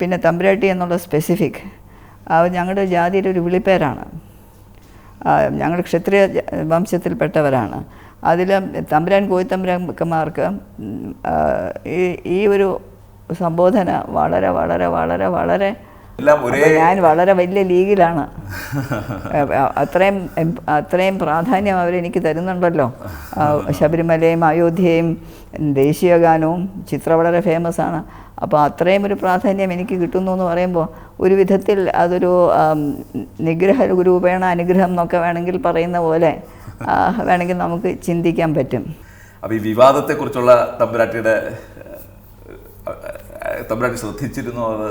പിന്നെ തമ്പുരാട്ടി എന്നുള്ള സ്പെസിഫിക് അവ ഞങ്ങളുടെ ജാതിയുടെ ഒരു വിളിപ്പേരാണ്. ഞങ്ങൾ ക്ഷത്രിയ വംശത്തിൽപ്പെട്ടവരാണ്. അതിൽ തമ്പുരാൻ കോയിത്തമ്പുരാക്കന്മാർക്ക് ഈ ഈ ഒരു സംബോധന വളരെ വളരെ വളരെ വളരെ ഞാൻ വളരെ വലിയ ലീഗിലാണ്. അത്രയും അത്രയും പ്രാധാന്യം അവരെനിക്ക് തരുന്നുണ്ടല്ലോ. ശബരിമലയും അയോധ്യയും ദേശീയ ഗാനവും ചിത്ര വളരെ ഫേമസ് ആണ്. അപ്പോൾ അത്രയും ഒരു പ്രാധാന്യം എനിക്ക് കിട്ടുന്നു എന്ന് പറയുമ്പോൾ ഒരു വിധത്തിൽ അതൊരു നിഗ്രഹ രൂപേണ അനുഗ്രഹം എന്നൊക്കെ വേണമെങ്കിൽ പറയുന്ന പോലെ വേണമെങ്കിൽ നമുക്ക് ചിന്തിക്കാൻ പറ്റും. അപ്പോൾ ഈ വിവാദത്തെക്കുറിച്ചുള്ള തമ്പുരാട്ടിയുടെ തമ്പുരാട്ടി ശ്രദ്ധിച്ചിരുന്നു അത്?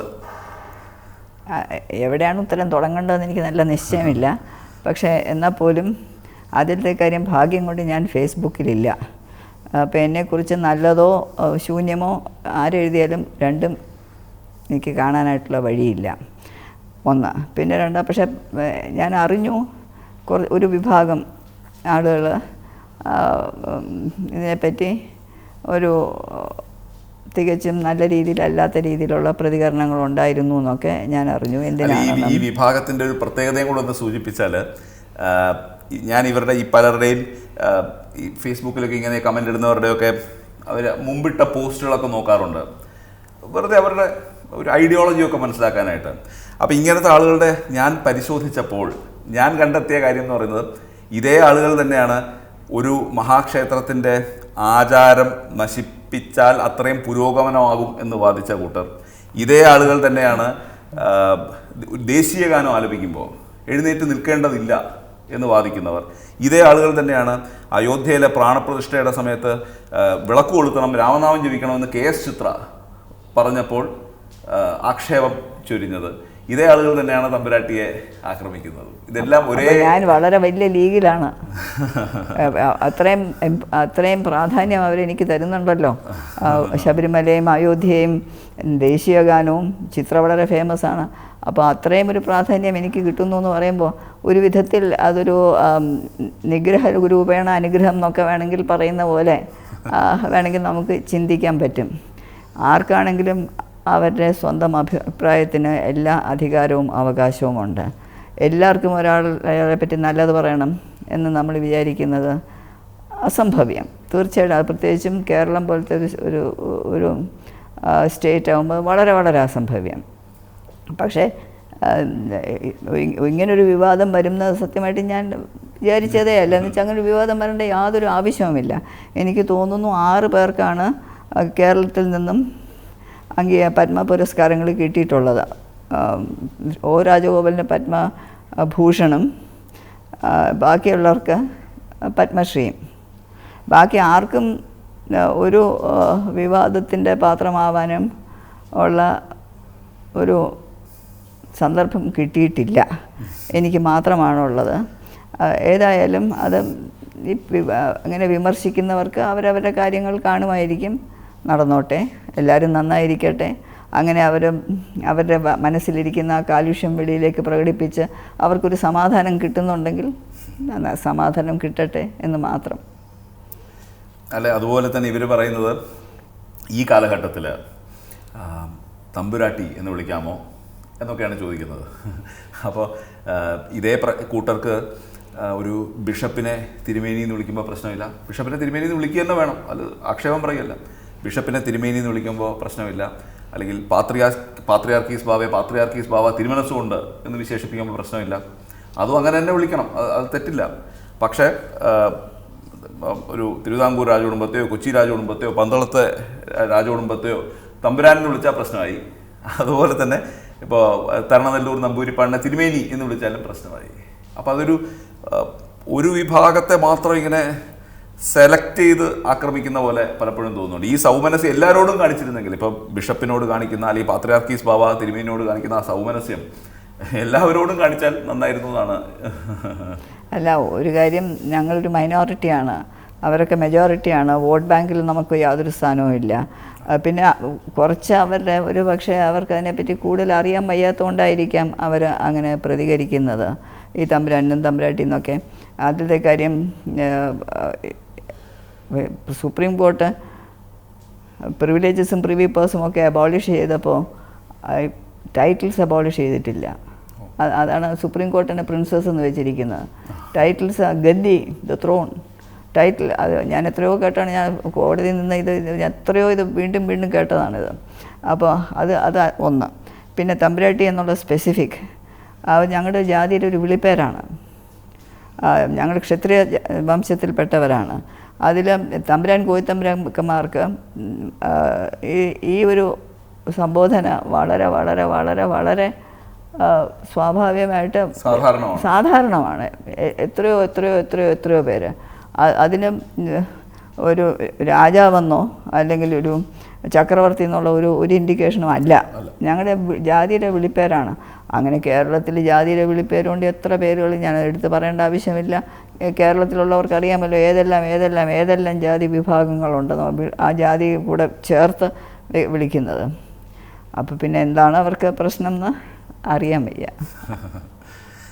എവിടെയാണ് ഉത്തരം തുടങ്ങേണ്ടതെന്ന് എനിക്ക് നല്ല നിശ്ചയമില്ല. പക്ഷേ എന്നാൽ പോലും ആദ്യത്തെ കാര്യം ഭാഗ്യം കൊണ്ട് ഞാൻ ഫേസ്ബുക്കിലില്ല. അപ്പോൾ എന്നെക്കുറിച്ച് നല്ലതോ ശൂന്യമോ ആരെഴുതിയാലും രണ്ടും എനിക്ക് കാണാനായിട്ടുള്ള വഴിയില്ല. ഒന്ന് പിന്നെ രണ്ടാം പക്ഷേ ഞാൻ അറിഞ്ഞു കുറ ഒരു വിഭാഗം ആളുകൾ ഇതിനെപ്പറ്റി ഒരു തികച്ചും നല്ല രീതിയിലല്ലാത്ത രീതിയിലുള്ള പ്രതികരണങ്ങൾ ഉണ്ടായിരുന്നു എന്നൊക്കെ ഞാൻ അറിഞ്ഞു. എന്തിനാണ് ഈ വിഭാഗത്തിന്റെ ഒരു പ്രത്യേകതയും കൂടെ ഒന്ന് സൂചിപ്പിച്ചാൽ ഞാൻ ഇവരുടെ ഈ പലരുടെയും ഈ ഫേസ്ബുക്കിലൊക്കെ ഇങ്ങനെ കമന്റ് ഇടുന്നവരുടെയൊക്കെ അവർ മുമ്പിട്ട പോസ്റ്റുകളൊക്കെ നോക്കാറുണ്ട്. വെറുതെ അവരുടെ ഒരു ഐഡിയോളജിയൊക്കെ മനസ്സിലാക്കാനായിട്ട്. അപ്പോൾ ഇങ്ങനത്തെ ആളുകളുടെ ഞാൻ പരിശോധിച്ചപ്പോൾ ഞാൻ കണ്ടെത്തിയ കാര്യം എന്ന് പറയുന്നത് ഇതേ ആളുകൾ തന്നെയാണ് ഒരു മഹാക്ഷേത്രത്തിന്റെ ആചാരം നശിപ്പിച്ചാൽ അത്രയും പുരോഗമനമാകും എന്ന് വാദിച്ച കൂട്ടർ. ഇതേ ആളുകൾ തന്നെയാണ് ദേശീയ ഗാനം ആലപിക്കുമ്പോൾ. എഴുന്നേറ്റ് നിൽക്കേണ്ടതില്ല. എന്ന് വാദിക്കുന്നവർ. ഇതേ ആളുകൾ തന്നെയാണ് അയോധ്യയിലെ പ്രാണപ്രതിഷ്ഠയുടെ സമയത്ത് വിളക്ക് കൊളുത്തണം രാമനാമം ജപിക്കണമെന്ന് കെ എസ് ചിത്ര പറഞ്ഞപ്പോൾ ആക്ഷേപം ചൊരിഞ്ഞത്. ഇതേ ആളുകൾ തന്നെയാണ് തമ്പുരാട്ടിയെ ആക്രമിക്കുന്നത്. ഇതെല്ലാം ഒരേ ഞാൻ വളരെ വലിയ ലീഗിലാണ്. അത്രയും അത്രയും പ്രാധാന്യം അവരെനിക്ക് തരുന്നുണ്ടല്ലോ. ശബരിമലയും അയോധ്യയും ദേശീയ ഗാനവും ചിത്ര വളരെ ഫേമസ് ആണ് അപ്പോൾ അത്രയും ഒരു പ്രാധാന്യം എനിക്ക് കിട്ടുന്നു എന്ന് പറയുമ്പോൾ ഒരു വിധത്തിൽ അതൊരു നിഗ്രഹ രൂപേണ അനുഗ്രഹം എന്നൊക്കെ വേണമെങ്കിൽ പറയുന്ന പോലെ വേണമെങ്കിൽ നമുക്ക് ചിന്തിക്കാൻ പറ്റും. ആർക്കാണെങ്കിലും അവരുടെ സ്വന്തം അഭിപ്രായത്തിന് എല്ലാ അധികാരവും അവകാശവും ഉണ്ട് എല്ലാവർക്കും ഒരാളെ പറ്റി നല്ലത് പറയണം എന്ന് നമ്മൾ വിചാരിക്കുന്നത് അസംഭവ്യം. തീർച്ചയായിട്ടും അത് പ്രത്യേകിച്ചും കേരളം പോലത്തെ ഒരു ഒരു സ്റ്റേറ്റ് ആകുമ്പോൾ വളരെ വളരെ അസംഭവ്യം. പക്ഷേ ഇങ്ങനൊരു വിവാദം വരുന്നത് സത്യമായിട്ട് ഞാൻ വിചാരിച്ചതേ അല്ല. എന്ന് വെച്ചാൽ അങ്ങനെ ഒരു വിവാദം വരേണ്ട യാതൊരു ആവശ്യവുമില്ല. എനിക്ക് തോന്നുന്നു ആറ് പേർക്കാണ് കേരളത്തിൽ നിന്നും അംഗീ പത്മ പുരസ്കാരങ്ങൾ കിട്ടിയിട്ടുള്ളത്. ഒ രാജഗോപാലിന് പത്മ ഭൂഷണും ബാക്കിയുള്ളവർക്ക് പത്മശ്രീയും. ബാക്കി ആർക്കും ഒരു വിവാദത്തിന്റെ പാത്രമാവാനും ഉള്ള ഒരു സന്ദർഭം കിട്ടിയിട്ടില്ല. എനിക്ക് മാത്രമാണുള്ളത്. ഏതായാലും അത് അങ്ങനെ വിമർശിക്കുന്നവർക്ക് അവരവരുടെ കാര്യങ്ങൾ കാണുമായിരിക്കും. നടന്നോട്ടെ. എല്ലാവരും നന്നായിരിക്കട്ടെ. അങ്ങനെ അവർ അവരുടെ മനസ്സിലിരിക്കുന്ന ആ കാലുഷ്യം വെളിയിലേക്ക് പ്രകടിപ്പിച്ച് അവർക്കൊരു സമാധാനം കിട്ടുന്നുണ്ടെങ്കിൽ സമാധാനം കിട്ടട്ടെ എന്ന് മാത്രം. അല്ലെ അതുപോലെ തന്നെ ഇവർ പറയുന്നത് ഈ കാലഘട്ടത്തിൽ തമ്പുരാട്ടി എന്ന് വിളിക്കാമോ എന്നൊക്കെയാണ് ചോദിക്കുന്നത്. അപ്പോൾ ഇതേ കൂട്ടർക്ക് ഒരു ബിഷപ്പിനെ തിരുമേനി എന്ന് വിളിക്കുമ്പോൾ പ്രശ്നമില്ല. ബിഷപ്പിനെ തിരുമേനി എന്ന് വിളിക്കുക തന്നെ വേണം. അത് ആക്ഷേപം പറയല്ല. ബിഷപ്പിനെ തിരുമേനി എന്ന് വിളിക്കുമ്പോൾ പ്രശ്നമില്ല. അല്ലെങ്കിൽ പാത്രിയാ പാത്രിയാർക്കീസ് ബാവയെ പാത്രിയാർക്കീസ് ബാവ തിരുമനസ്സുകൊണ്ട് എന്ന് വിശേഷിപ്പിക്കുമ്പോൾ പ്രശ്നമില്ല. അതും അങ്ങനെ തന്നെ വിളിക്കണം. അത് തെറ്റില്ല. പക്ഷേ ഒരു തിരുവിതാംകൂർ രാജകുടുംബത്തെയോ കൊച്ചി രാജകുടുംബത്തെയോ പന്തളത്തെ രാജകുടുംബത്തെയോ തമ്പുരാനെന്ന് വിളിച്ചാൽ പ്രശ്നമായി. അതുപോലെ തന്നെ ഇപ്പോൾ തരണനെല്ലൂർ നമ്പൂരിപ്പാടിനെ തിരുമേനി എന്ന് വിളിച്ചാലും പ്രശ്നമായി. അപ്പോൾ അതൊരു ഒരു വിഭാഗത്തെ മാത്രം ഇങ്ങനെ സെലക്ട് ചെയ്ത് ആക്രമിക്കുന്ന പോലെ പലപ്പോഴും തോന്നുന്നുണ്ട്. ഈ സൗമനസ്യം എല്ലാവരോടും കാണിച്ചിരുന്നെങ്കിൽ ഇപ്പം ബിഷപ്പിനോട് കാണിക്കുന്ന അല്ലെങ്കിൽ പാത്രിയാർക്കീസ് ബാബ തിരുമേനിയോട് കാണിക്കുന്ന ആ സൗമനസ്യം എല്ലാവരോടും കാണിച്ചാൽ നന്നായിരുന്നു എന്നാണ്. അല്ല ഒരു കാര്യം ഞങ്ങളൊരു മൈനോറിറ്റിയാണ്. അവരൊക്കെ മെജോറിറ്റിയാണ് വോട്ട് ബാങ്കിൽ നമുക്ക് യാതൊരു സ്ഥാനവും ഇല്ല. പിന്നെ കുറച്ച് അവരുടെ ഒരു പക്ഷേ അവർക്ക് അതിനെപ്പറ്റി കൂടുതൽ അറിയാൻ വയ്യാത്തതുകൊണ്ടായിരിക്കാം അവർ അങ്ങനെ പ്രതികരിക്കുന്നത്. ഈ തമ്പുരാനും തമ്പുരാട്ടിന്നൊക്കെ. ആദ്യത്തെ കാര്യം സുപ്രീം കോർട്ട് പ്രിവിലേജസും പ്രിവി പേഴ്സും ഒക്കെ അബോളിഷ് ചെയ്തപ്പോൾ ടൈറ്റിൽസ് അബോളിഷ് ചെയ്തിട്ടില്ല. അതാണ് സുപ്രീം കോർട്ടിന്റെ പ്രിൻസസ് എന്ന് വെച്ചിരിക്കുന്നത്. Titles gaddi the throne title അത് ഞാൻ എത്രയോ കേട്ടാണ് ഞാൻ കോടതിയിൽ നിന്ന് ഇത് ഞാൻ എത്രയോ ഇത് വീണ്ടും വീണ്ടും കേട്ടതാണിത്. അപ്പോൾ അത് അത് ഒന്ന്. പിന്നെ തമ്പുരാട്ടി എന്നുള്ള സ്പെസിഫിക് ഞങ്ങളുടെ ജാതിയുടെ ഒരു വിളിപ്പേരാണ്. ഞങ്ങൾ ക്ഷത്രിയ വംശത്തിൽപ്പെട്ടവരാണ്. അതിൽ തമ്പുരാൻ കോയിത്തമ്പുരാക്കന്മാർക്ക് ഈ ഒരു സംബോധന വളരെ വളരെ വളരെ വളരെ സ്വാഭാവികമായിട്ട് സാധാരണമാണ്. എത്രയോ എത്രയോ എത്രയോ എത്രയോ പേര്. അതിന് ഒരു രാജാവെന്നോ അല്ലെങ്കിൽ ഒരു ചക്രവർത്തി എന്നുള്ള ഒരു ഒരു ഇൻഡിക്കേഷനും അല്ല. ഞങ്ങളുടെ ജാതിയുടെ വിളിപ്പേരാണ്. അങ്ങനെ കേരളത്തിൽ ജാതിയുടെ വിളിപ്പേരുകൊണ്ട് എത്ര പേരുകൾ ഞാൻ എടുത്തു പറയേണ്ട ആവശ്യമില്ല. കേരളത്തിലുള്ളവർക്ക് അറിയാമല്ലോ ഏതെല്ലാം ഏതെല്ലാം ഏതെല്ലാം ജാതി വിഭാഗങ്ങളുണ്ടെന്നോ ആ ജാതി കൂടെ ചേർത്ത് വിളിക്കുന്നത്. അപ്പോൾ പിന്നെ എന്താണ് അവർക്ക് പ്രശ്നം എന്ന് അറിയാൻ വയ്യ.